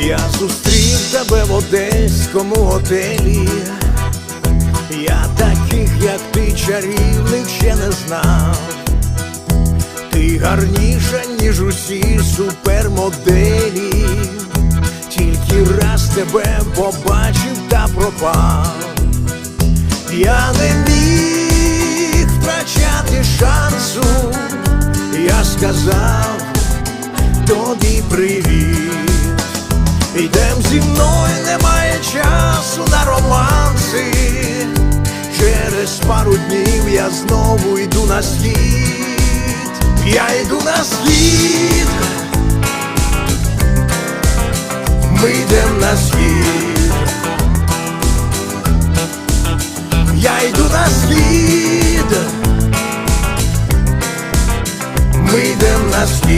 Я зустрів тебе в одеському готелі. Я таких, як ти, чарівних ще не знав. Ти гарніша, ніж усі супермоделі. Тільки раз тебе побачив та пропав. Я не міг втрачати шансу. Я сказав тобі привіт. Йдем зі мною, немає часу на романси. Через пару днів я знову йду на схід. Я йду на схід. Ми йдем на схід. Я йду на схід. Ми йдем на схід.